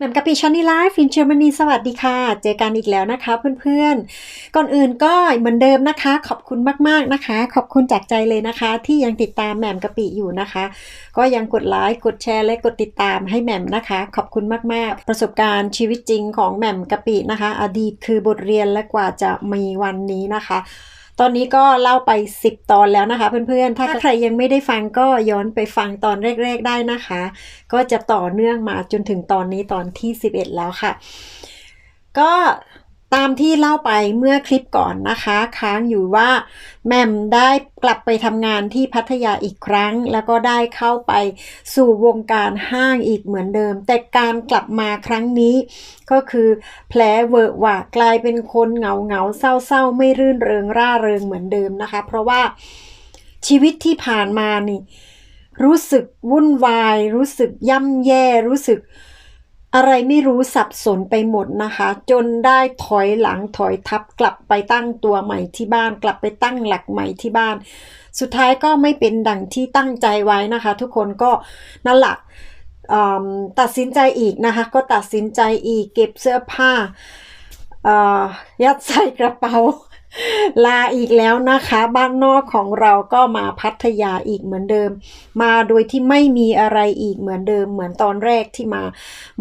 แหม่มกะปิชานีไลฟ์ฟินเชอร์มนีสวัสดีค่ะ เจอกันอีกแล้วนะคะเพื่อนๆ ก่อนอื่นก็เหมือนเดิมนะคะ ขอบคุณมากๆนะคะ ขอบคุณจากใจเลยนะคะ ที่ยังติดตามแหม่มกะปิอยู่นะคะ ก็ยังกดไลค์กดแชร์และกดติดตามให้แหม่มนะคะ ขอบคุณมากๆ ประสบการณ์ชีวิตจริงของแหม่มกะปินะคะ อดีตคือบทเรียนและกว่าจะมีวันนี้นะคะ ตอนนี้ก็เล่าไป 10 ตอนแล้วนะคะ เพื่อนๆ ถ้าใครยังไม่ได้ฟังก็ย้อนไปฟังตอนแรก ๆได้นะคะ ก็จะต่อเนื่องมาจนถึงตอนนี้ตอนที่ 11 แล้วค่ะ ก็ ตามที่เล่าไปเมื่อคลิปก่อนนะคะ ค้างอยู่ว่าแม่มได้กลับไปทำงานที่พัทยาอีกครั้ง แล้วก็ได้เข้าไปสู่วงการห้างอีกเหมือนเดิม แต่การกลับมาครั้งนี้ ก็คือแผลเวอะหวะกลายเป็นคนเหงาเหงาเศร้าเศร้าไม่รื่นเริงร่าเริงเหมือนเดิมนะคะ เพราะว่าชีวิตที่ผ่านมานี่ รู้สึกวุ่นวาย รู้สึกย่ำแย่รู้สึก อะไรไม่รู้สับสนไปหมดนะคะ จนได้ถอยหลังถอยทับกลับไปตั้งตัวใหม่ที่บ้าน กลับไปตั้งหลักใหม่ที่บ้าน สุดท้ายก็ไม่เป็นดังที่ตั้งใจไว้นะคะ ทุกคนก็นั่นแหละตัดสินใจอีกนะคะ ก็ตัดสินใจอีกเก็บเสื้อผ้ายัดใส่กระเป๋า ลาอีกแล้วนะคะ บ้านนอกของเราก็มาพัทยาอีกเหมือนเดิม มาโดยที่ไม่มีอะไรอีกเหมือนเดิม เหมือนตอนแรกที่มา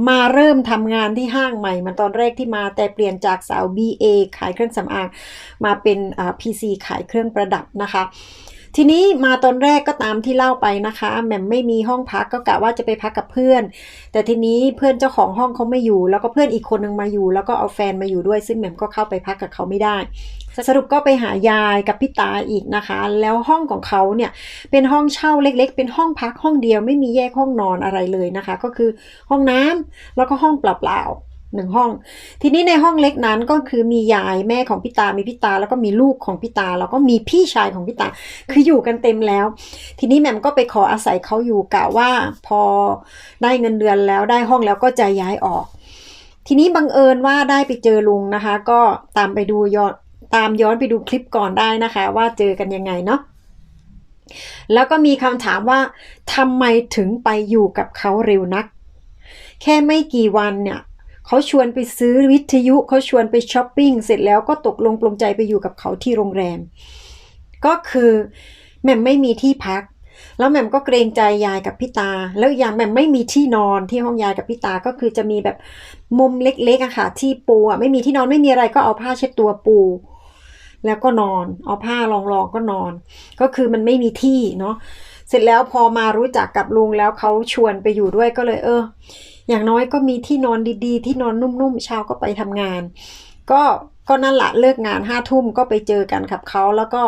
มาเริ่มทำงานที่ห้างใหม่มันตอนแรกที่มาแต่เปลี่ยนจากสาว BA ขายเครื่องสำอางมาเป็นอ่า PC ขายเครื่องประดับนะคะทีนี้มาตอนแรกก็ตามที่เล่าไปนะคะแหม่มไม่มีห้องพักก็กะว่าจะไปพักกับเพื่อน แต่ทีนี้เพื่อนเจ้าของห้องเขาไม่อยู่ แล้วก็เพื่อนอีกคนนึงมาอยู่ แล้วก็เอาแฟนมาอยู่ด้วย ซึ่งแหม่มก็เข้าไปพักกับเขาไม่ได้ สรุปก็ไปหายายกับพี่ตาอีกนะคะ แล้วห้องของเขาเนี่ยเป็นห้องเช่าเล็ก ๆ เป็นห้องพักห้องเดียวไม่มีแยกห้องนอนอะไรเลยนะคะ ก็คือห้องน้ำแล้วก็ห้องเปล่าๆหนึ่งห้อง ทีนี้ในห้องเล็กนั้นก็คือมียายแม่ของพี่ตา มีพี่ตา แล้วก็มีลูกของพี่ตา แล้วก็มีพี่ชายของพี่ตา คืออยู่กันเต็มแล้ว ทีนี้แหม่มก็ไปขออาศัยเขาอยู่กะว่าพอได้เงินเดือนแล้วได้ห้องแล้วก็จะย้ายออก ทีนี้บังเอิญว่าได้ไปเจอลุงนะคะ ก็ตามไปดูย้อน ตามย้อนไปดูคลิปก่อนได้นะคะ ว่าเจอกันยังไงเนาะแล้วก็มีคำถามว่าทำไมถึงไปอยู่กับเขาเร็วนัก แค่ไม่กี่วันเนี่ยเขาชวนไปซื้อวิทยุเขาชวนไปช้อปปิ้งเสร็จแล้วก็ตกลงปลงใจไปอยู่กับเขาที่โรงแรม ก็คือแหม่มไม่มีที่พัก แล้วแหม่มก็เกรงใจยายกับพี่ตา แล้วอย่างแหม่มไม่มีที่นอนที่ห้องยายกับพี่ตาก็คือจะมีแบบมุมเล็กๆอะค่ะที่ปูอะไม่มีที่นอนไม่มีอะไรก็เอาผ้าเช็ดตัวปู แล้วก็นอน เอาผ้ารองๆก็นอน ก็คือมันไม่มีที่เนาะเสร็จแล้วพอมารู้จักกับลุงแล้วเขาชวนไปอยู่ด้วยก็เลยเออ อย่างน้อยก็มีที่นอนดีๆ ที่นอนนุ่มๆเช้าก็ไปทำงาน ก็ก็นั่นแหละเลิกงานห้าทุ่มก็ไปเจอกันกับเขาแล้วก็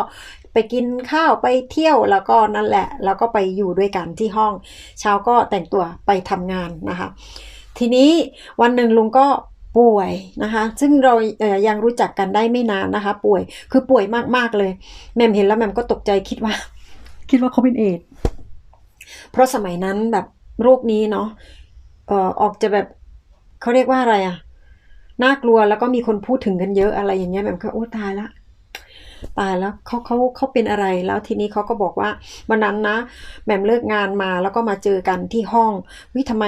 ไปกินข้าวไปเที่ยวแล้วก็นั่นแหละ แล้วก็ไปอยู่ด้วยกันที่ห้อง เช้าก็แต่งตัวไปทำงานนะคะ ทีนี้วันหนึ่งลุงก็ ป่วยนะคะ ซึ่งเรายังรู้จักกันได้ไม่นานนะคะ ป่วย คือป่วยมากๆเลย แม่มเห็นแล้วแม่มก็ตกใจคิดว่า คิดว่าเขาเป็นเอดเพราะสมัยนั้นแบบโรคนี้เนาะออกจะแบบเขาเรียกว่าอะไรอะน่ากลัวแล้วก็มีคนพูดถึงกันเยอะอะไรอย่างเงี้ยแหม่ก็โอ้ตายละ ตายแล้วเขาเขาเขาเป็นอะไรแล้วทีนี้เขาก็บอกว่าวันนั้นนะแหม่มเลิกงานมาแล้วก็มาเจอกันที่ห้องวิทำไม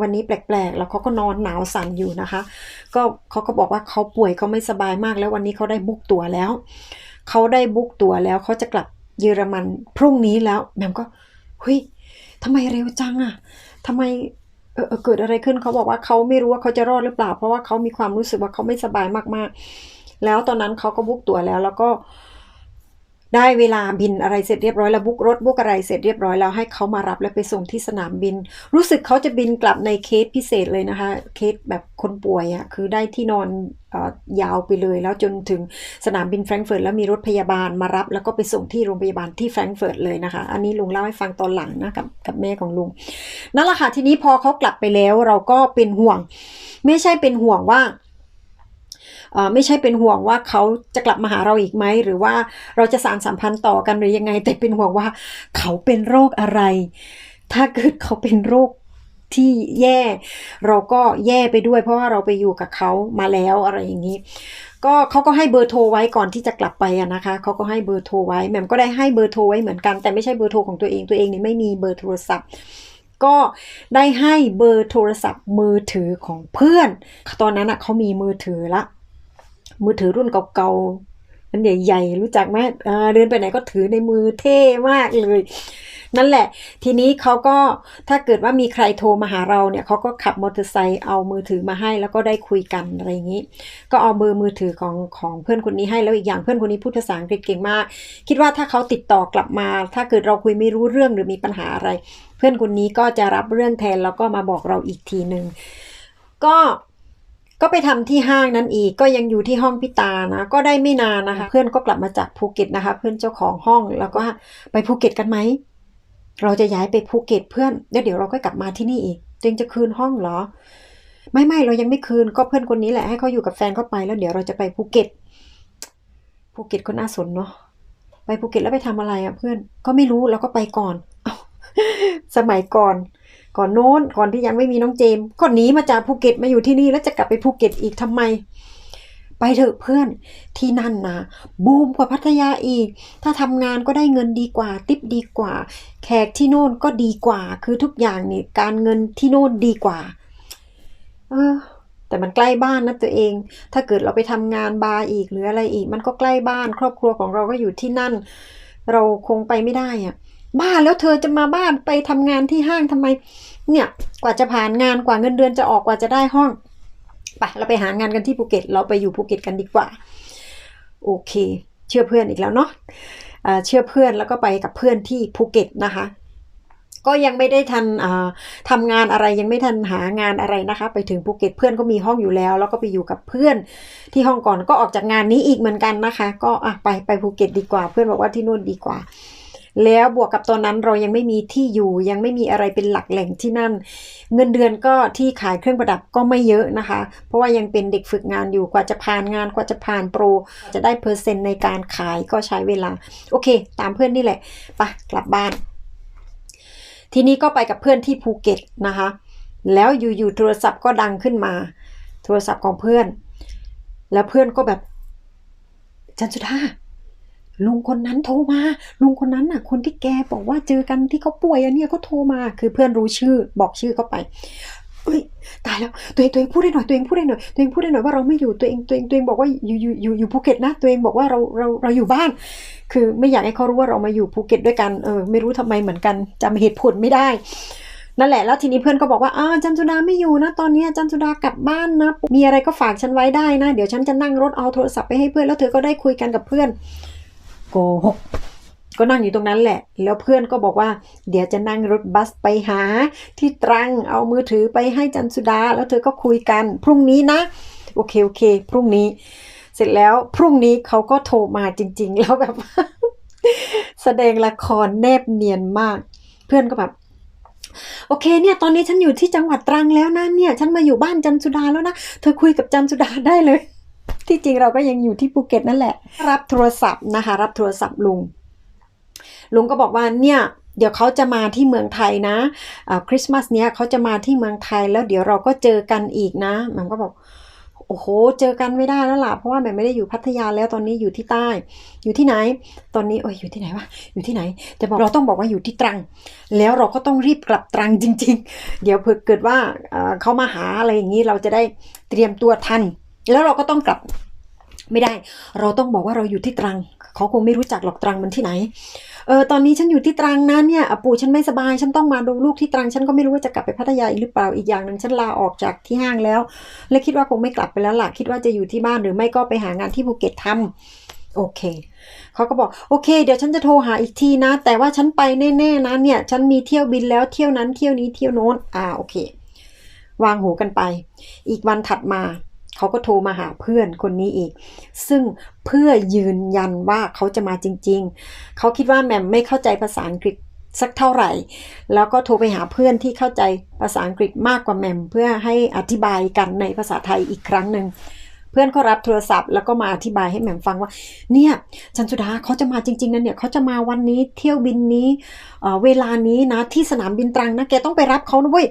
วันนี้แปลกๆ แล้วเขาก็นอนหนาวสั่นอยู่นะคะ ก็เขาก็บอกว่าเขาป่วยเขาไม่สบายมาก แล้ววันนี้เขาได้บุ๊กตั๋วแล้วเขาได้บุ๊กตั๋วแล้วเขาจะกลับเยอรมันพรุ่งนี้แล้วแหม่มก็เฮ้ยทำไมเร็วจังอะทำไมเออเออเกิดอะไรขึ้นเขาบอกว่าเขาไม่รู้ว่าเขาจะรอดหรือเปล่า เพราะว่าเขามีความรู้สึกว่าเขาไม่สบายมากๆ แล้วตอนนั้นเขาก็บุ๊กตั๋วแล้ว แล้วก็ได้เวลาบินอะไรเสร็จเรียบร้อยแล้วบุ๊กรถบุ๊กอะไรเสร็จเรียบร้อยแล้วให้เขามารับแล้วไปส่งที่สนามบิน รู้สึกเขาจะบินกลับในเคสพิเศษเลยนะคะ เคสแบบคนป่วยอะ่ะคือได้ที่นอนอยาวไปเลย แล้วจนถึงสนามบินแฟรงก์เฟิร์ตแล้วมีรถพยาบาลมารับ แล้วก็ไปส่งที่โรงพยาบาลที่แฟรงก์เฟิร์ตเลยนะคะ อันนี้ลุงเล่าให้ฟังตอนหลังนะกับกับแม่ของลุงนั่นแหละค่ะทีนี้พอเขากลับไปแล้วเราก็เป็นห่วง ไม่ใช่เป็นห่วงว่า ไม่ใช่เป็นห่วงว่าเขาจะกลับมาหาเราอีกไหมหรือว่าเราจะสานสัมพันธ์ต่อกันหรือยังไง แต่เป็นห่วงว่าเขาเป็นโรคอะไร ถ้าเกิดเขาเป็นโรคที่แย่ เราก็แย่ไปด้วย เพราะว่าเราไปอยู่กับเขามาแล้วอะไรอย่างนี้ก็เขาก็ให้เบอร์โทรไว้ก่อนที่จะกลับไปนะคะเขาก็ให้เบอร์โทรไว้แหม่มก็ได้ให้เบอร์โทรไว้เหมือนกันแต่ไม่ใช่เบอร์โทรของตัวเองตัวเองนี่ไม่มีเบอร์โทรศัพท์ ก็ได้ให้เบอร์โทรศัพท์มือถือของเพื่อน ตอนนั้นอะเขามีมือถือละ มือถือรุ่นเก่าๆอันใหญ่ๆรู้จักไหมเดินไปไหนก็ถือในมือเท่มากเลย นั่นแหละ ทีนี้เขาก็ถ้าเกิดว่ามีใครโทรมาหาเราเนี่ยเขาก็ขับมอเตอร์ไซค์เอามือถือมาให้แล้วก็ได้คุยกันอะไรอย่างนี้ ก็เอาเบอร์มือถือของของเพื่อนคนนี้ให้แล้วอีกอย่างเพื่อนคนนี้พูดภาษาอังกฤษเก่งมาก คิดว่าถ้าเขาติดต่อกลับมา ถ้าเกิดเราคุยไม่รู้เรื่องหรือมีปัญหาอะไร เพื่อนคนนี้ก็จะรับเรื่องแทนแล้วก็มาบอกเราอีกทีหนึ่งก็ ก็ไปทำที่ห้างนั้นอีกก็ยังอยู่ที่ห้องพิตานะก็ได้ไม่นานนะคะ เพื่อนก็กลับมาจากภูเก็ตนะคะ เพื่อนเจ้าของห้องแล้วก็ไปภูเก็ตกันไหมเราจะย้ายไปภูเก็ตเพื่อนแล้วเดี๋ยวเราก็กลับมาที่นี่อีกจริงจะคืนห้องเหรอ ไม่ไม่เรายังไม่คืนก็เพื่อนคนนี้แหละให้เขาอยู่กับแฟนเขาไปแล้วเดี๋ยวเราจะไปภูเก็ตภูเก็ตก็น่าสนเนาะไปภูเก็ตแล้วไปทำอะไรอะเพื่อนก็ไม่รู้เราก็ไปก่อนเอ้าสมัยก่อน ก่อนโน้นก่อนที่ยังไม่มีน้องเจมก็หนีมาจากภูเก็ตมาอยู่ที่นี่แล้วจะกลับไปภูเก็ตอีกทำไม ไปเถอะเพื่อนที่นั่นนะบูมกว่าพัทยาอีก ถ้าทำงานก็ได้เงินดีกว่า ติปดีกว่า แขกที่โน่นก็ดีกว่า คือทุกอย่างนี่การเงินที่โน่นดีกว่า เออแต่มันใกล้บ้านนะตัวเอง ถ้าเกิดเราไปทำงานบาร์อีกหรืออะไรอีก มันก็ใกล้บ้าน ครอบครัวของเราก็อยู่ที่นั่น เราคงไปไม่ได้อะ บ้าแล้วเธอจะมาบ้านไปทำงานที่ห้างทำไม เนี่ยกว่าจะผ่านงานกว่าเงินเดือนจะออกกว่าจะได้ห้องไปเราไปหางานกันที่ภูเก็ต เราไปอยู่ภูเก็ตกันดีกว่า โอเค เชื่อเพื่อนอีกแล้วเนาะเชื่อเพื่อนแล้วก็ไปกับเพื่อนที่ภูเก็ตนะคะ ก็ยังไม่ได้ทันอ่าทำงานอะไรยังไม่ทันหางานอะไรนะคะ ไปถึงภูเก็ตเพื่อนก็มีห้องอยู่แล้ว แล้วก็ไปอยู่กับเพื่อนที่ห้องก่อนก็ออกจากงานนี้อีกเหมือนกันนะคะ ก็อะไปไปภูเก็ตดีกว่า เพื่อนบอกว่าที่นู่นดีกว่า แล้วบวกกับตอนนั้นเรายังไม่มีที่อยู่ยังไม่มีอะไรเป็นหลักแหล่งที่นั่น เงินเดือนก็ที่ขายเครื่องประดับก็ไม่เยอะนะคะ เพราะว่ายังเป็นเด็กฝึกงานอยู่กว่าจะผ่านงานกว่าจะผ่านโปร จะได้เปอร์เซ็นต์ในการขายก็ใช้เวลา โอเค ตามเพื่อนนี่แหละไปกลับบ้าน ทีนี้ก็ไปกับเพื่อนที่ภูเก็ตนะคะ แล้วอยู่ๆโทรศัพท์ก็ดังขึ้นมา โทรศัพท์ของเพื่อน แล้วเพื่อนก็แบบจันสุดา ลุงคนนั้นโทรมา ลุงคนนั้นน่ะ คนที่แกบอกว่าเจอกันที่เขาป่วยอันเนี้ยเขาโทรมา คือเพื่อนรู้ชื่อ บอกชื่อเขาไปเอ้ยตายแล้วตัวเองตัวเองพูดได้หน่อยตัวเองพูดได้หน่อยตัวเองพูดได้หน่อยว่าเราไม่อยู่ตัวเองตัวเองตัวเองบอกว่าอยู่อยู่อยู่อยู่ภูเก็ตนะตัวเองบอกว่าเราเราเราอยู่บ้าน คือไม่อยากให้เขารู้ว่าเรามาอยู่ภูเก็ตด้วยกันเออไม่รู้ทำไมเหมือนกันจำเหตุผลไม่ได้นั่นแหละแล้วทีนี้เพื่อนก็บอกว่าอ้าวจันสุดาไม่อยู่นะ ตอนนี้จันสุดากลับบ้านนะ มีอะไรก็ฝากฉันไว้ได้นะ เดี๋ยวฉันจะนั่งรถเอาโทรศัพท์ไปให้เพื่อนแล้วเธอก็ได้คุยกันกับเพื่อน โกหกก็นั่งอยู่ตรงนั้นแหละ แล้วเพื่อนก็บอกว่า เดี๋ยวจะนั่งรถบัสไปหา ที่ตรังเอามือถือไปให้จันสุดา แล้วเธอก็คุยกัน พรุ่งนี้นะ โอเค โอเค พรุ่งนี้ เสร็จแล้วพรุ่งนี้เขาก็โทรมาจริง ๆ แล้วแบบ แสดงละครแนบเนียนมาก เพื่อนก็แบบโอเคเนี่ยตอนนี้ฉันอยู่ที่จังหวัดตรังแล้วนะเนี่ย ฉันมาอยู่บ้านจันสุดาแล้วนะ เธอคุยกับจันสุดาได้เลย ที่จริงเราก็ยังอยู่ที่ภูเก็ตนั่นแหละ รับโทรศัพท์นะคะ รับโทรศัพท์ลุง ลุงก็บอกว่าเนี่ยเดี๋ยวเขาจะมาที่เมืองไทยนะคริสต์มาสเนี้ยเขาจะมาที่เมืองไทยแล้วเดี๋ยวเราก็เจอกันอีกนะแหม่มก็บอกโอ้โห เจอกันไม่ได้แล้วล่ะเพราะว่าแหม่มไม่ได้อยู่พัทยาแล้วตอนนี้อยู่ที่ใต้ อยู่ที่ไหน ตอนนี้โอ้ยอยู่ที่ไหนวะอยู่ที่ไหน จะบอกเราต้องบอกว่าอยู่ที่ตรัง แล้วเราก็ต้องรีบกลับตรังจริง ๆ เดี๋ยวเผื่อเกิดว่าเอ่อเขามาหาอะไรอย่างนี้เราจะได้เตรียมตัวทัน แล้วเราก็ต้องกลับไม่ได้ เราต้องบอกว่าเราอยู่ที่ตรัง เขาคงไม่รู้จักหรอกตรังมันที่ไหน เออตอนนี้ฉันอยู่ที่ตรังนะเนี่ยปู่ฉันไม่สบาย ฉันต้องมาดูลูกที่ตรัง ฉันก็ไม่รู้ว่าจะกลับไปพัทยาอีกหรือเปล่า อีกอย่างหนึ่งฉันลาออกจากที่ห้างแล้ว และคิดว่าคงไม่กลับไปแล้วล่ะ คิดว่าจะอยู่ที่บ้านหรือไม่ก็ไปหางานที่ภูเก็ตทำโอเค เขาก็บอกโอเค เดี๋ยวฉันจะโทรหาอีกทีนะ แต่ว่าฉันไปแน่ๆนะเนี่ย ฉันมีเที่ยวบินแล้วเที่ยวนั้นเที่ยวนี้เที่ยวโน้น อ่าโอเค วางหูกันไป อีกวันถัดมา เขาก็โทรมาหาเพื่อนคนนี้อีก ซึ่งเพื่อยืนยันว่าเขาจะมาจริง ๆ เขาคิดว่าแหม่มไม่เข้าใจภาษาอังกฤษสักเท่าไหร่ แล้วก็โทรไปหาเพื่อนที่เข้าใจภาษาอังกฤษมากกว่าแหม่มเพื่อให้อธิบายกันในภาษาไทยอีกครั้งหนึ่งเพื่อนก็รับโทรศัพท์แล้วก็มาอธิบายให้แหม่มฟังว่า เนี่ยจันสุดาเขาจะมาจริงๆนะเนี่ยเขาจะมาวันนี้เที่ยวบินนี้เเวลานี้นะที่สนามบินตรังนะแกต้องไปรับเขานะเว้ย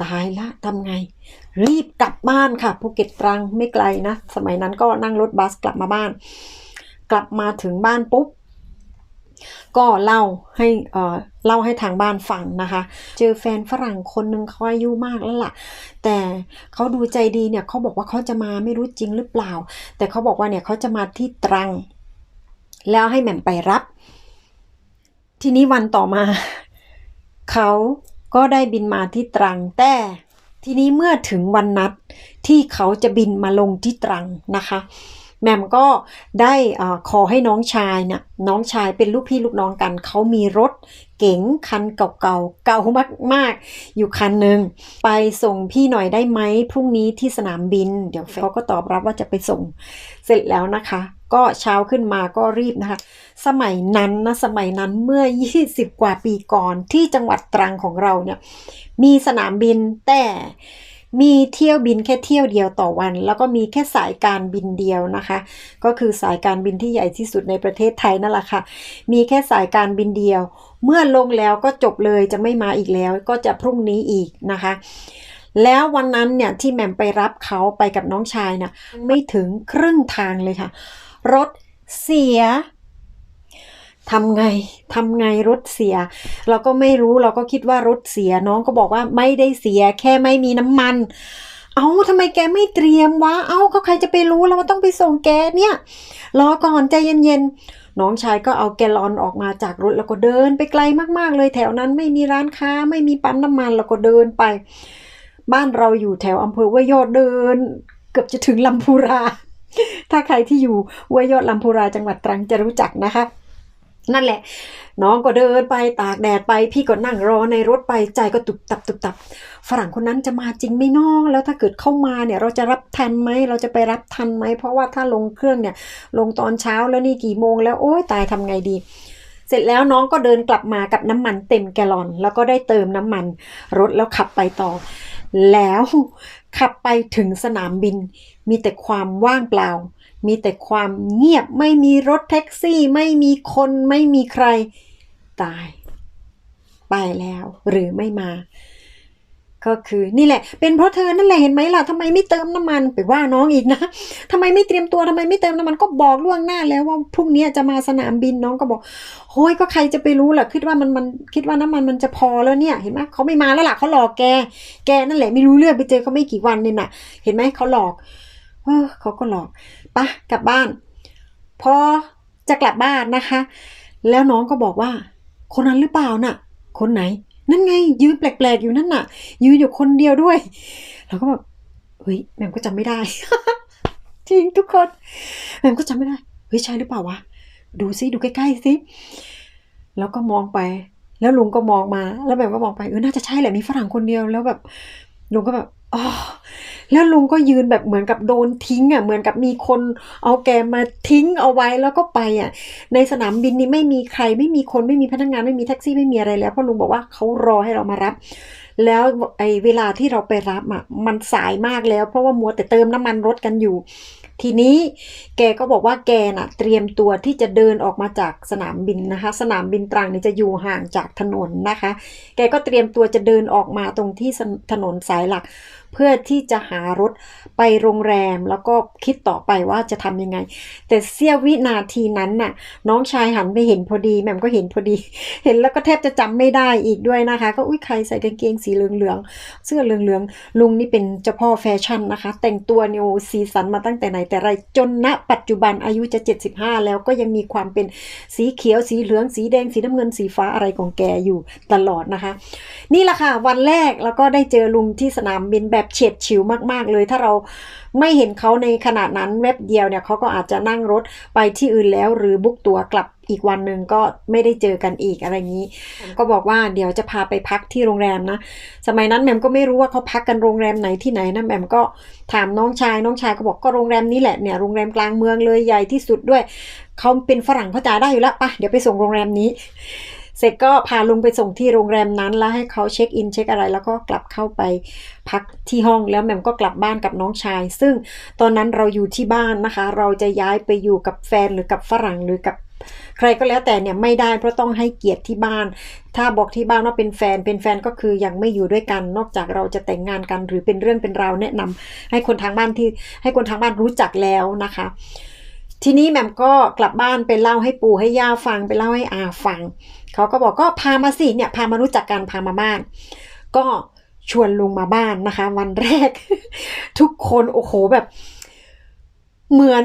ตายละทำไง รีบกลับบ้านค่ะภูเก็ตตรังไม่ไกลนะ สมัยนั้นก็นั่งรถบัสกลับมาบ้าน กลับมาถึงบ้านปุ๊บ ก็เล่าให้เอ่อเล่าให้ทางบ้านฟังนะคะ เจอแฟนฝรั่งคนหนึ่งเขาอายุมากแล้วล่ะ แต่เขาดูใจดีเนี่ยเขาบอกว่าเขาจะมาไม่รู้จริงหรือเปล่า แต่เขาบอกว่าเนี่ยเขาจะมาที่ตรัง แล้วให้แหม่มไปรับ ทีนี้วันต่อมาเขา ก็ได้บินมาที่ตรังแต่ทีนี้เมื่อถึงวันนัดที่เขาจะบินมาลงที่ตรังนะคะ แม่มก็ได้ขอให้น้องชายนี่ยน้องชายเป็นลูกพี่ลูกน้องกัน เขามีรถเก๋งคันเก่าๆเก่ามากๆ อยู่คันหนึ่งไปส่งพี่หน่อยได้ไหมพรุ่งนี้ที่สนามบิน เดี๋ยวเขาก็ตอบรับว่าจะไปส่งเสร็จแล้วนะคะ ก็เช้าขึ้นมาก็รีบนะคะ สมัยนั้นนะสมัยนั้นเมื่อ 20 กว่าปีก่อนที่จังหวัดตรังของเราเนี่ยมีสนามบินแต่ มีเที่ยวบินแค่เที่ยวเดียวต่อวัน แล้วก็มีแค่สายการบินเดียวนะคะ ก็คือสายการบินที่ใหญ่ที่สุดในประเทศไทยนั่นแหละค่ะ มีแค่สายการบินเดียว เมื่อลงแล้วก็จบเลยจะไม่มาอีกแล้ว ก็จะพรุ่งนี้อีกนะคะแล้ววันนั้นเนี่ยที่แหม่มไปรับเขาไปกับน้องชายน่ะไม่ถึงครึ่งทางเลยค่ะ รถเสีย ทำไงทำไงรถเสีย เราก็ไม่รู้เราก็คิดว่ารถเสียน้องก็บอกว่าไม่ได้เสียแค่ไม่มีน้ำมัน เอาทำไมแกไม่เตรียมวะ เอาเขาใครจะไปรู้แล้วว่าต้องไปส่งแกเนี่ยรอก่อนใจเย็นๆน้องชายก็เอาแกลอนออกมาจากรถแล้วก็เดินไปไกลมากๆ เลยแถวนั้นไม่มีร้านค้าไม่มีปั๊มน้ำมันแล้วก็เดินไป บ้านเราอยู่แถวอำเภอห้วยอดเดิน เกือบจะถึงลำพูรา ถ้าใครที่อยู่ห้วยอดลำพูราจังหวัดตรังจะรู้จักนะคะ นั่นแหละ น้องก็เดินไปตากแดดไป พี่ก็นั่งรอในรถไปใจก็ตุบตับตุบตับ ฝรั่งคนนั้นจะมาจริงไหม่น้องแล้วถ้าเกิดเข้ามาเนี่ย เราจะรับทันไหมเราจะไปรับทันไหมเพราะว่าถ้าลงเครื่องเนี่ย ลงตอนเช้าแล้วนี่กี่โมงแล้วโอ้ยตายทำไงดี เสร็จแล้วน้องก็เดินกลับมากับน้ำมันเต็มแกลลอน แล้วก็ได้เติมน้ำมัน รถแล้วขับไปต่อ แล้วขับไปถึงสนามบิน มีแต่ความว่างเปล่า มีแต่ความเงียบไม่มีรถแท็กซี่ ไม่มีคนไม่มีใครตาย ไปแล้วหรือไม่มา ก็คือนี่แหละ เป็นเพราะเธอนั่นแหละเห็นไหมล่ะทำไมไม่เติมน้ำมันไปว่าน้องอีกนะทำไมไม่เตรียมตัวทำไมไม่เติมน้ำมันก็บอกล่วงหน้าแล้วว่าพรุ่งนี้จะมาสนามบินน้องก็บอกโฮ้ยก็ใครจะไปรู้ล่ะคิดว่ามันมันคิดว่าน้ำมันมันจะพอแล้วเนี่ย เห็นไหมเขาไม่มาแล้วล่ะเขาหลอกแก แกนั่นแหละไม่รู้เรื่องไปเจอเขาไม่กี่วันเนี่ยน่ะ เห็นไหมเขาหลอกเออเขาก็หลอก ปะกลับบ้าน พอจะกลับบ้านนะคะ แล้วน้องก็บอกว่า คนนั้นหรือเปล่าน่ะ คนไหน นั่นไง ยืนแปลกๆอยู่นั่นน่ะ ยืนอยู่คนเดียวด้วยแล้วก็แบบเฮ้ยแหม่มก็จำไม่ได้ จริงทุกคนแหม่มก็จำไม่ได้เฮ้ยใช่หรือเปล่าวะดูซิดูใกล้ๆสิแล้วก็มองไป แล้วลุงก็มองมา แล้วแม่มก็มองไปเออน่าจะใช่แหละมีฝรั่งคนเดียวแล้วแบบลุงก็แบบอ๋อ แล้วลุงก็ยืนแบบเหมือนกับโดนทิ้งอะเหมือนกับมีคนเอาแกมาทิ้งเอาไว้แล้วก็ไปอะ ในสนามบินนี้ไม่มีใครไม่มีคนไม่มีพนักงานไม่มีแท็กซี่ไม่มีอะไรแล้วเพราะลุงบอกว่าเขารอให้เรามารับ แล้วไอ้เวลาที่เราไปรับอะมันสายมากแล้ว เพราะว่ามัวแต่เติมน้ำมันรถกันอยู่ทีนี้แกก็บอกว่าแกน่ะเตรียมตัวที่จะเดินออกมาจากสนามบินนะคะ สนามบินตรังนี่จะอยู่ห่างจากถนนนะคะ แกก็เตรียมตัวจะเดินออกมาตรงที่ถนนสายหลัก เพื่อที่จะหารถไปโรงแรมแล้วก็คิดต่อไปว่าจะทำยังไง แต่เสี้ยววินาทีนั้นน่ะ น้องชายหันไปเห็นพอดีแม่มก็เห็นพอดี เห็นแล้วก็แทบจะจำไม่ได้อีกด้วยนะคะ ก็อุ้ยใครใส่กางเกงสีเหลืองๆเสื้อเหลืองๆลุงนี่เป็นเจ้าพ่อแฟชั่นนะคะ แต่งตัวนิวสีสันมาตั้งแต่ไหนแต่ไรจนณปัจจุบันอายุจะ 75 แล้วก็ยังมีความเป็นสีเขียวสีเหลืองสีแดงสีน้ำเงินสีฟ้าอะไรของแกอยู่ตลอดนะคะ นี่แหละค่ะวันแรกแล้วก็ได้เจอลุงที่สนามบินแบบเฉียดฉิวมาก ๆ เลยถ้าเราไม่เห็นเขาในขนาดนั้นแวบเดียวเนี่ยเขาก็อาจจะนั่งรถไปที่อื่นแล้ว หรือบุกตั๋วกลับ อีกวันหนึ่งก็ไม่ได้เจอกันอีกอะไรอย่างนี้ผมก็บอกว่าเดี๋ยวจะพาไปพักที่โรงแรมนะ สมัยนั้นแหม่มก็ไม่รู้ว่าเขาพักกันโรงแรมไหนที่ไหนนะแหม่มก็ถามน้องชายน้องชายก็บอกก็โรงแรมนี้แหละเนี่ยโรงแรมกลางเมืองเลยใหญ่ที่สุดด้วยเขาเป็นฝรั่งเขาจ่ายได้อยู่แล้วปะเดี๋ยวไปส่งโรงแรมนี้ เสร็จก็พาลุงไปส่งที่โรงแรมนั้นแล้วให้เขาเช็คอินเช็คอะไรแล้วก็กลับเข้าไปพักที่ห้องแล้วแหม่มก็กลับบ้านกับน้องชาย ซึ่งตอนนั้นเราอยู่ที่บ้านนะคะ เราจะย้ายไปอยู่กับแฟนหรือกับฝรั่งหรือกับ ใครก็แล้วแต่เนี่ยไม่ได้เพราะต้องให้เกียรติที่บ้าน ถ้าบอกที่บ้านว่าเป็นแฟนเป็นแฟนก็คือยังไม่อยู่ด้วยกัน นอกจากเราจะแต่งงานกันหรือเป็นเรื่องเป็นราวแนะนำให้คนทางบ้านที่ให้คนทางบ้านรู้จักแล้วนะคะ ทีนี้แหม่มก็กลับบ้านไปเล่าให้ปู่ให้ย่าฟังไปเล่าให้อาฟังเขาก็บอกก็พามาสิเนี่ยพามารู้จักกันพามาบ้าน ก็ชวนลุงมาบ้านนะคะ วันแรก ทุกคนโอ้โหแบบ เหมือน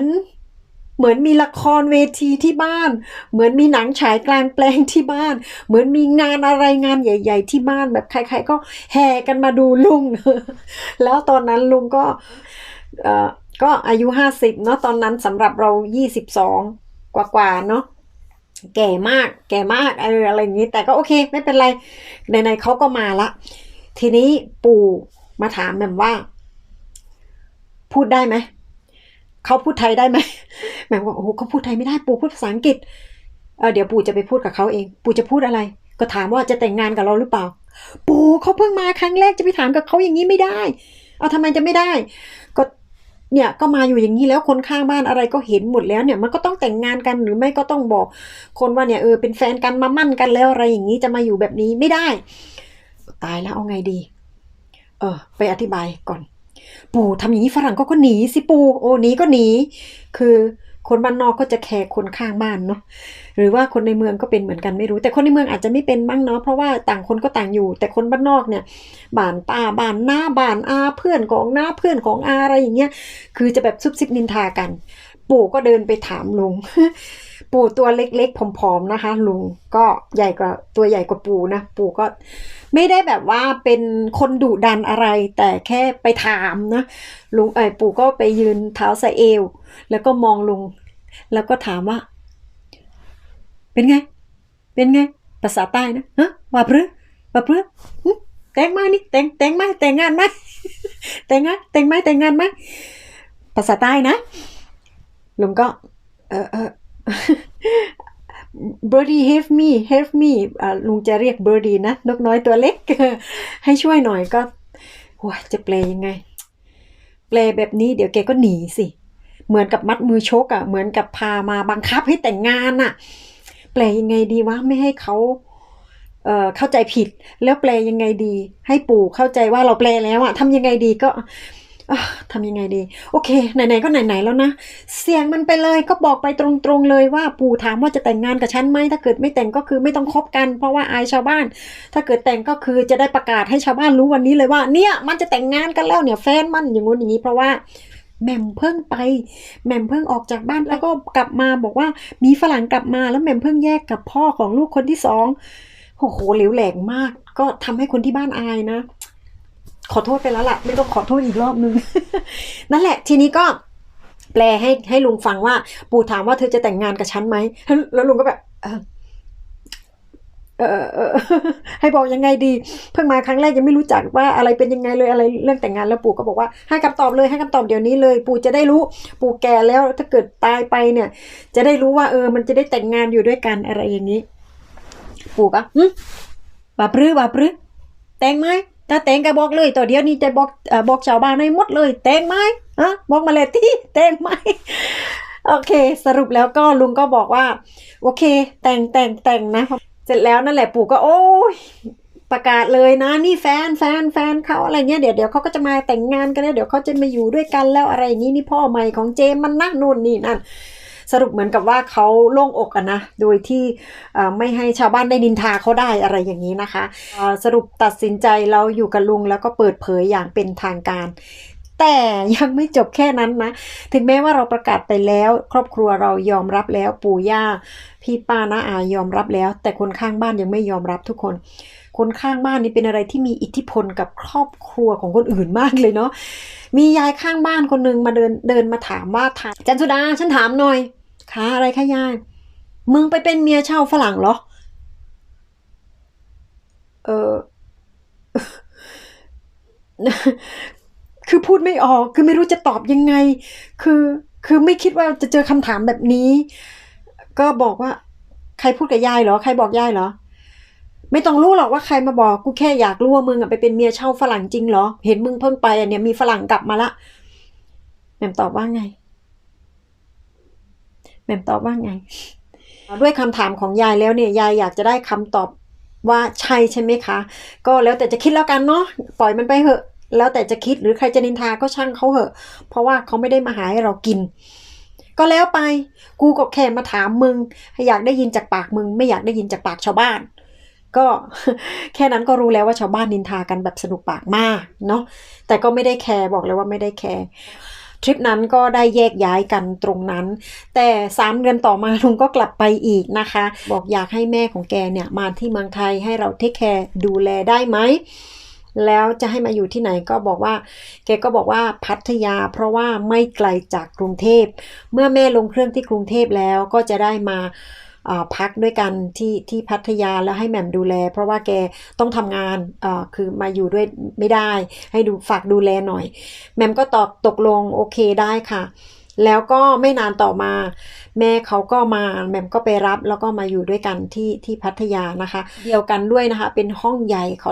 เหมือนมีละครเวทีที่บ้าน เหมือนมีหนังฉายกลางแปลงที่บ้าน เหมือนมีงานอะไรงานใหญ่ ๆ ที่บ้านแบบใคร ๆ ก็แห่กันมาดูลุง แล้วตอนนั้นลุงก็เออก็อายุห้าสิบเนาะตอนนั้นสำหรับเรายี่สิบสองกว่าๆเนาะแก่มากแก่มากเอออะไรอย่างนี้ แต่ก็โอเคไม่เป็นไรไหนๆเขาก็มาละ ทีนี้ปู่มาถามแหม่มว่า พูดได้ไหม เขาพูดไทยได้ไหมแม่มว่าโอ้โหเขาพูดไทยไม่ได้ปู่พูดภาษาอังกฤษเออเดี๋ยวปู่จะไปพูดกับเขาเอง ปู่จะพูดอะไร ก็ถามว่าจะแต่งงานกับเราหรือเปล่า ปู่เขาเพิ่งมาครั้งแรกจะไปถามกับเขาอย่างนี้ไม่ได้ เอาทำไมจะไม่ได้ ก็เนี่ยก็มาอยู่อย่างนี้แล้วคนข้างบ้านอะไรก็เห็นหมดแล้วเนี่ยมันก็ต้องแต่งงานกันหรือไม่ก็ต้องบอก คนว่าเนี่ยเออเป็นแฟนกันมามั่นกันแล้วอะไรอย่างนี้จะมาอยู่แบบนี้ไม่ได้ ตายแล้วเอาไงดี เออไปอธิบายก่อน ปู่ทำอย่างนี้ฝรั่งก็ก็หนีสิปู่โอ้หนีก็หนีคือคนบ้านนอกก็จะแคร์คนข้างบ้านเนาะหรือว่าคนในเมืองก็เป็นเหมือนกันไม่รู้ แต่คนในเมืองอาจจะไม่เป็นบ้างเนาะเพราะว่าต่างคนก็ต่างอยู่ แต่คนบ้านนอกเนี่ยบ้านป้าบ้านหน้าบ้านอาเพื่อนของหน้าเพื่อนของอาอะไรอย่างเงี้ยคือจะแบบซุบซิบนินทากัน ปู่ก็เดินไปถามลุงปู่ตัวเล็กๆผอมๆนะคะ ลุงก็ใหญ่กว่าตัวใหญ่กว่าปู่นะ ปู่ก็ ไม่ได้แบบว่าเป็นคนดุดันอะไร แต่แค่ไปถามนะลุงเออปู่ก็ไปยืนเท้าใส่เอว แล้วก็มองลุง แล้วก็ถามว่า เป็นไง เป็นไง ภาษาใต้นะฮะว่าพรือว่าพรือแต่งมานี่แต่งแต่งไหมแต่งงานไหมแต่งงานแต่งไหมแต่งงานไหมภาษาใต้นะลุงก็ เออเออ birdie have me have me อ่ลุงจะเรียก birdie นะ นกน้อยตัวเล็ก ให้ช่วยหน่อยก็โอ้ยจะแปลยังไง แปลแบบนี้เดี๋ยวแกก็หนีสิ เหมือนกับมัดมือชกอะ่ะ เหมือนกับพามาบังคับให้แต่งงานอะ่ะ แปลยังไงดีวะไม่ให้เขาเอ่อเข้าใจผิด แล้วแปลยังไงดี ให้ปู่เข้าใจว่าเราแปลแล้วอะ่ะทำยังไงดีก็ ทำยังไงดี โอเค ไหนๆ ก็ไหนๆ แล้วนะ เสียงมันไปเลยก็บอกไปตรงๆ เลยว่าปู่ถามว่าจะแต่งงานกับฉันไหม ถ้าเกิดไม่แต่งก็คือไม่ต้องคบกัน เพราะว่าอายชาวบ้าน ถ้าเกิดแต่งก็คือจะได้ประกาศให้ชาวบ้านรู้วันนี้เลยว่า เนี่ยมันจะแต่งงานกันแล้วเนี่ยแฟนมันอย่างงู้นอย่างนี้เพราะว่าแหม่มเพิ่งไปแหม่มเพิ่งออกจากบ้านแล้วก็กลับมาบอกว่ามีฝรั่งกลับมาแล้วแหม่มเพิ่งแยกกับพ่อของลูกคนที่สองโอ้โหเหลวแหลกมาก ก็ทำให้คนที่บ้านอายนะ ขอโทษไปแล้วล่ะไม่ต้องขอโทษอีกรอบนึง นั่นแหละ ทีนี้ก็แปลให้ให้ลุงฟังว่า ปู่ถามว่าเธอจะแต่งงานกับฉันไหมแล้วลุงก็แบบเออเออให้บอกยังไงดี เพิ่งมาครั้งแรกยังไม่รู้จักว่าอะไรเป็นยังไงเลยอะไรเรื่องแต่งงานแล้วปู่ก็บอกว่าให้คำตอบเลยให้คำตอบเดี๋ยวนี้เลย ปู่จะได้รู้ ปู่แก่แล้วถ้าเกิดตายไปเนี่ย จะได้รู้ว่าเออ มันจะได้แต่งงานอยู่ด้วยกันอะไรอย่างนี้ ปู่ก็บาปรือบาปรือแต่งไหม ถ้าแตงก็บอกเลยต่อเดียวนี้จะบอกอบอกชาวบ้านให้หมดเลยแตงไหมฮะบอกมาเลยที่แตงไหมโอเค สรุปแล้วก็ลุงก็บอกว่า โอเค แต่งแต่งแต่งนะเสร็จแล้วนั่นแหละปู่ก็โอ้ยประกาศเลยนะนี่แฟนแฟนแฟนเขาอะไรเงี้ยเดี๋ยวเดี๋ยวเขาก็จะมาแต่งงานกันแล้วเดี๋ยวเขาจะมาอยู่ด้วยกันแล้วอะไรอย่างนี้นี่พ่อใหม่ของเจมมันนั่งนู่นนี่นั่น สรุปเหมือนกับว่าเขาโล่งอกอะนะ โดยที่ไม่ให้ชาวบ้านได้นินทาเขาได้อะไรอย่างนี้นะคะ สรุปตัดสินใจเราอยู่กับลุงแล้วก็เปิดเผยอย่างเป็นทางการแต่ยังไม่จบแค่นั้นนะ ถึงแม้ว่าเราประกาศไปแล้ว ครอบครัวเรายอมรับแล้วปู่ย่า พี่ป้าน้าอายอมรับแล้ว แต่คนข้างบ้านยังไม่ยอมรับทุกคน คนข้างบ้านนี่เป็นอะไรที่มีอิทธิพลกับครอบครัวของคนอื่นมากเลยเนาะมียายข้างบ้านคนหนึงมาเดินเดินมาถามว่าถามจันสุดาฉันถามหน่อย คะอะไรคะยาย มึงไปเป็นเมียเช่าฝรั่งเหรอ เออ คือพูดไม่ออก คือไม่รู้จะตอบยังไง คือ คือไม่คิดว่าจะเจอคำถามแบบนี้ ก็บอกว่า ใครพูดกับยายเหรอ ใครบอกยายเหรอ ไม่ต้องรู้หรอกว่าใครมาบอก กูแค่อยากรู้ว่ามึงอะไปเป็นเมียเช่าฝรั่งจริงเหรอ เห็นมึงเพิ่งไปอะเนี่ยมีฝรั่งกลับมาละแหม่มตอบว่าไง ม่มตอบว่าไง ด้วยคำถามของยายแล้วเนี่ยยายอยากจะได้คำตอบว่าใช่ใช่ไหมคะ ก็แล้วแต่จะคิดแล้วกันเนาะปล่อยมันไปเหอะ แล้วแต่จะคิดหรือใครจะนินทาก็ช่างเขาเหอะ เพราะว่าเขาไม่ได้มาหาให้เรากิน ก็แล้วไปกูก็แค่มาถามมึง อยากได้ยินจากปากมึง ไม่อยากได้ยินจากปากชาวบ้าน ก็แค่นั้นก็รู้แล้วว่าชาวบ้านนินทากันแบบสนุกปากมากเนาะแต่ก็ไม่ได้แคร์บอกเลยว่าไม่ได้แคร์ ทริปนั้นก็ได้แยกย้ายกันตรงนั้น แต่สามเดือนต่อมาลุงก็กลับไปอีกนะคะ บอกอยากให้แม่ของแกเนี่ยมาที่เมืองไทยให้เราเทคแคร์ดูแลได้ไหมแล้วจะให้มาอยู่ที่ไหนก็บอกว่า แกก็บอกว่าพัทยา เพราะว่าไม่ไกลจากกรุงเทพ เมื่อแม่ลงเครื่องที่กรุงเทพแล้วก็จะได้มาอ่า พักด้วยกันที่ที่พัทยาแล้วให้แหม่มดูแล เพราะว่าแกต้องทำงานคือมาอยู่ด้วยไม่ได้ ให้ดูฝากดูแลหน่อยแหม่มก็ตอบตกลงโอเคได้ค่ะ แล้วก็ไม่นานต่อมา แม่เขาก็มาแหม่มก็ไปรับแล้วก็มาอยู่ด้วยกันที่ที่พัทยานะคะ เดียวกันด้วยนะคะ เป็นห้องใหญ่เขา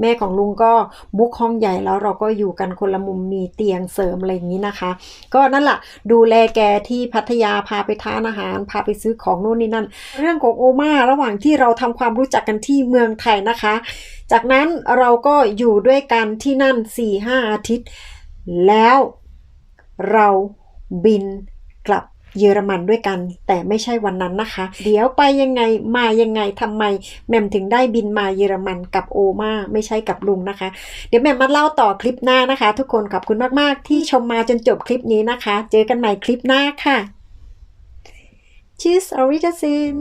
แม่ของลุงก็บุ๊กห้องใหญ่แล้วเราก็อยู่กันคนละมุมมีเตียงเสริมอะไรอย่างนี้นะคะ ก็นั่นแหละดูแลแกที่พัทยาพาไปทานอาหาร พาไปซื้อของนู่นนี่นั่น เรื่องของโอมาระหว่างที่เราทำความรู้จักกันที่เมืองไทยนะคะ จากนั้นเราก็อยู่ด้วยกันที่นั่น4ี่ห้าอาทิตย์ แล้วเรา บินกลับเยอรมันด้วยกัน แต่ไม่ใช่วันนั้นนะคะ เดี๋ยวไปยังไงมายังไงทำไมแม่มถึงได้บินมาเยอรมันกับโอมาไม่ใช่กับลุงนะคะ เดี๋ยวแม่มมาเล่าต่อคลิปหน้านะคะ ทุกคนขอบคุณมาก ๆ ที่ชมมาจนจบคลิปนี้นะคะ เจอกันใหม่คลิปหน้าค่ะ Cheers, auf Wiedersehen!